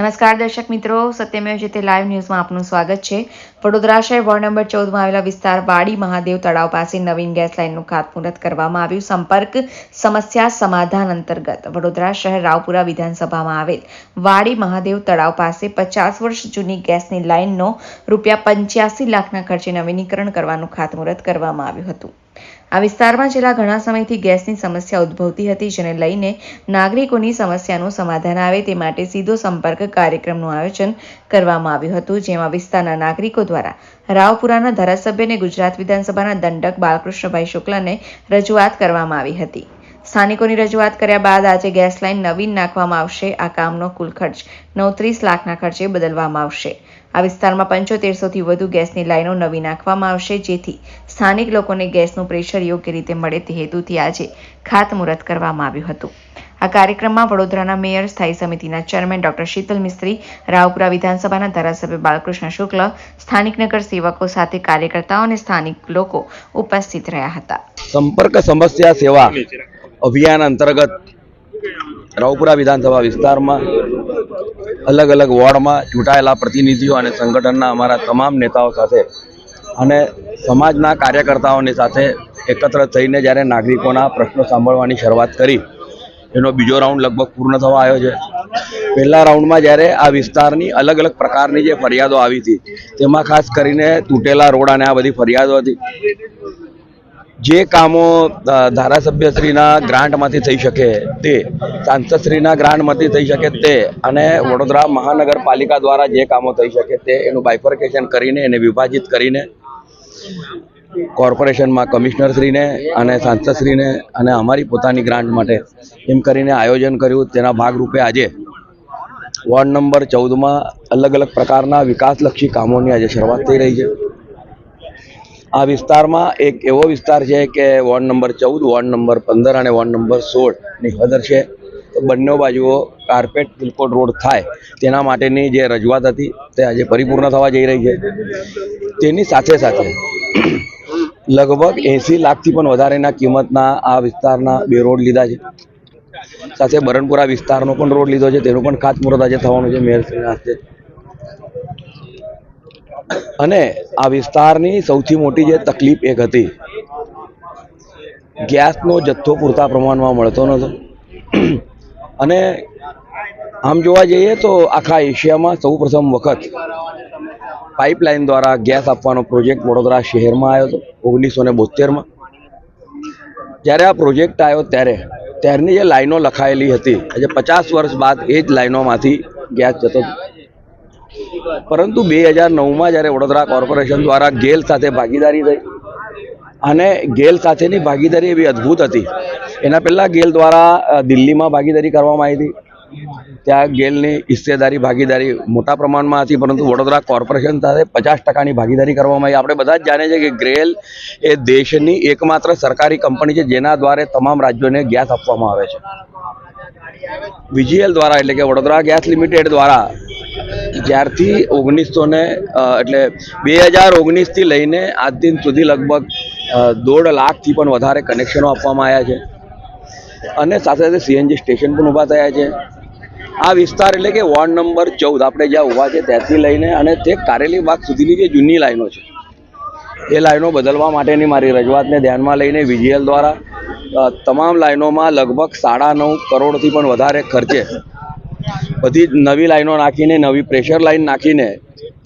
નમસ્કાર દર્શક મિત્રો, સત્યમેવ જયતે લાઈવ ન્યૂઝમાં આપનું સ્વાગત છે. વડોદરા શહેર વોર્ડ નંબર ચૌદમાં આવેલા વિસ્તાર વાડી મહાદેવ તળાવ પાસે નવીન ગેસ લાઇનનું ખાતમુહૂર્ત કરવામાં આવ્યું. સંપર્ક સમસ્યા સમાધાન અંતર્ગત વડોદરા શહેર રાવપુરા વિધાનસભામાં આવેલ વાડી મહાદેવ તળાવ પાસે પચાસ વર્ષ જૂની ગેસની લાઇનનો રૂપિયા પંચ્યાસી લાખના ખર્ચે નવીનીકરણ કરવાનું ખાતમુહૂર્ત કરવામાં આવ્યું હતું. આ વિસ્તારમાં છેલ્લા ઘણા સમયથી ગેસની સમસ્યા ઉદ્ભવતી હતી, જેને લઈને નાગરિકોની સમસ્યાનું સમાધાન આવે તે માટે સીધો સંપર્ક કાર્યક્રમનું આયોજન કરવામાં આવ્યું હતું, જેમાં વિસ્તારના નાગરિકો દ્વારા રાવપુરાના ધારાસભ્ય અને ગુજરાત વિધાનસભાના દંડક બાલકૃષ્ણભાઈ શુક્લાને રજૂઆત કરવામાં આવી હતી. સ્થાનિકોની રજૂઆત કર્યા બાદ આજે ગેસ લાઇન નવીન નાખવામાં આવશે. આ કામનો કુલ ખર્ચ નવત્રીસ લાખના ખર્ચે બદલવામાં આવશે. આ વિસ્તારમાં પંચોતેરસોથી વધુ ગેસની લાઇનો નવી નાખવામાં આવશે, જેથી સ્થાનિક લોકોને ગેસનું પ્રેશર યોગ્ય રીતે મળે તે હેતુથી આજે ખાતમુહૂર્ત કરવામાં આવ્યું હતું. આ કાર્યક્રમમાં વડોદરાના મેયર, સ્થાયી સમિતિના ચેરમેન ડોક્ટર શીતલ મિસ્ત્રી, રાવપુરા વિધાનસભાના ધારાસભ્ય બાલકૃષ્ણ શુક્લ, સ્થાનિક નગર સેવકો સાથે કાર્યકર્તાઓ અને સ્થાનિક લોકો ઉપસ્થિત રહ્યા હતા. સંપર્ક સમસ્યા સેવા અભિયાન અંતર્ગત રાવપુરા વિધાનસભા વિસ્તારમાં અલગ અલગ વોર્ડમાં ચૂંટાયેલા પ્રતિનિધિઓ અને સંગઠનના અમારા તમામ નેતાઓ સાથે અને સમાજના કાર્યકર્તાઓની સાથે એકત્ર થઈને જ્યારે નાગરિકોના પ્રશ્નો સાંભળવાની શરૂઆત કરી, એનો બીજો રાઉન્ડ લગભગ પૂર્ણ થવા આવ્યો છે. પહેલા રાઉન્ડમાં જ્યારે આ વિસ્તારની અલગ અલગ પ્રકારની જે ફરિયાદો આવી હતી, તેમાં ખાસ કરીને તૂટેલા રોડ અને આ બધી ફરિયાદો હતી જે કામો ધારાસભ્યશ્રીના ગ્રાન્ટમાંથી થઈ શકે તે, સાંસદશ્રીના ગ્રાન્ટમાંથી થઈ શકે તે અને વડોદરા મહાનગરપાલિકા દ્વારા જે કામો થઈ શકે તે એનું બાયફર્કેશન કરીને એને વિભાજિત કરીને કોર્પોરેશનમાં કમિશનરશ્રીને અને સાંસદશ્રીને અને અમારી પોતાની ગ્રાન્ટ માટે એમ કરીને આયોજન કર્યું. તેના ભાગરૂપે આજે વોર્ડ નંબર ચૌદમાં અલગ અલગ પ્રકારના વિકાસલક્ષી કામોની આજે શરૂઆત થઈ રહી છે. આ વિસ્તારમાં એક એવો વિસ્તાર છે કે વોર્ડ નંબર ચૌદ, વોર્ડ નંબર પંદર અને વોર્ડ નંબર સોળની હદર છે. તો બંને બાજુઓ કાર્પેટ તિલકોટ રોડ થાય. તેના માટેની જે રજૂઆત હતી તે આજે પરિપૂર્ણ થવા જઈ રહી છે. તેની સાથે સાથે લગભગ એંસી લાખથી પણ વધારેના કિંમતના આ વિસ્તારના બે રોડ લીધા છે. સાથે બરણપુરા વિસ્તારનો પણ રોડ લીધો છે. તેનું પણ ખાતમુહૂર્ત આજે થવાનું છે. મેયરશ્રીના હસ્તે. અને આ વિસ્તારની સૌથી મોટી જે તકલીફ એક હતી, ગેસનો જથ્થો પૂરતા પ્રમાણમાં મળતો નહોતો. અને આમ જોવા જઈએ તો આખા એશિયામાં સૌ પ્રથમ વખત પાઇપલાઇન દ્વારા ગેસ આપવાનો પ્રોજેક્ટ વડોદરા શહેરમાં આવ્યો હતો, ઓગણીસો ને બોતેરમાં જ્યારે આ પ્રોજેક્ટ આવ્યો ત્યારે, ત્યારની જે લાઈનો લખાયેલી હતી, આજે પચાસ વર્ષ બાદ એ જ લાઈનોમાંથી ગેસ જતો પરંતુ બે હજાર નવમાં જ્યારે વડોદરા કોર્પોરેશન દ્વારા ગેલ સાથે ભાગીદારી થઈ અને ગેલ સાથેની ભાગીદારી એવી અદ્ભુત હતી. એના પહેલાં ગેલ દ્વારા દિલ્હીમાં ભાગીદારી કરવામાં આવી હતી. ત્યાં ગેલની હિસ્સેદારી, ભાગીદારી મોટા પ્રમાણમાં હતી, પરંતુ વડોદરા કોર્પોરેશન સાથે પચાસ ટકાની ભાગીદારી કરવામાં આવી. આપણે બધા જ જાણીએ છીએ કે ગ્રેલ એ દેશની એકમાત્ર સરકારી કંપની છે, જેના દ્વારા તમામ રાજ્યોને ગેસ આપવામાં આવે છે. વીજીએલ દ્વારા, એટલે કે વડોદરા ગેસ લિમિટેડ દ્વારા જ્યારથી ઓગણીસો ને એટલે બે હજાર ઓગણીસથી લઈને આજ દિન સુધી લગભગ દોઢ લાખથી પણ વધારે કનેક્શનો આપવામાં આવ્યા છે. અને સાથે સાથે સીએનજી સ્ટેશન પણ ઊભા થયા છે. આ વિસ્તાર એટલે કે વોર્ડ નંબર ચૌદ આપણે જ્યાં ઊભા છે ત્યાંથી લઈને અને તે કારેલી બાગ સુધીની જે જૂની લાઈનો છે, એ લાઈનો બદલવા માટેની મારી રજૂઆતને ધ્યાનમાં લઈને વીજીએલ દ્વારા તમામ લાઈનોમાં લગભગ સાડા નવ કરોડથી પણ વધારે ખર્ચે બધી જ નવી લાઈનો નાખીને, નવી પ્રેશર લાઈન નાખીને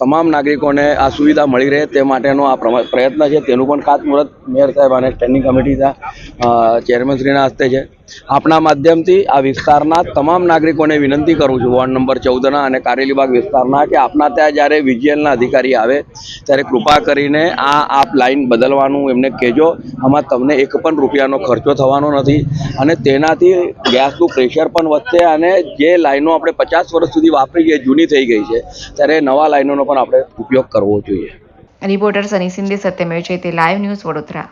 તમામ નાગરિકોને આ સુવિધા મળી રહે તે માટેનો આ પ્રયત્ન છે. તેનું પણ ખાતમુહૂર્ત મેયર સાહેબ અને સ્ટેન્ડિંગ કમિટીના ચેરમેનશ્રીના હસ્તે છે. આપણા માધ્યમથી આ વિસ્તારના તમામ નાગરિકોને વિનંતી કરું છું, વોર્ડ નંબર ચૌદના અને કારેલીબાગ વિસ્તારના, કે આપના ત્યાં જ્યારે વિજીએલના અધિકારી આવે, ત્યારે કૃપા કરીને આ આપ લાઈન બદલવાનું એમને કહેજો. આમાં તમને એક પણ રૂપિયાનો ખર્ચો થવાનો નથી. અને તેનાથી ગેસનું પ્રેશર પણ વધશે અને જે લાઇનો આપણે પચાસ વર્ષ સુધી વાપરી ગઈ જૂની થઈ ગઈ છે, ત્યારે નવા લાઇનોનો પણ આપણે ઉપયોગ કરવો જોઈએ. Reporter Sunny Shinde Satyamev Jayate live news Vadodara.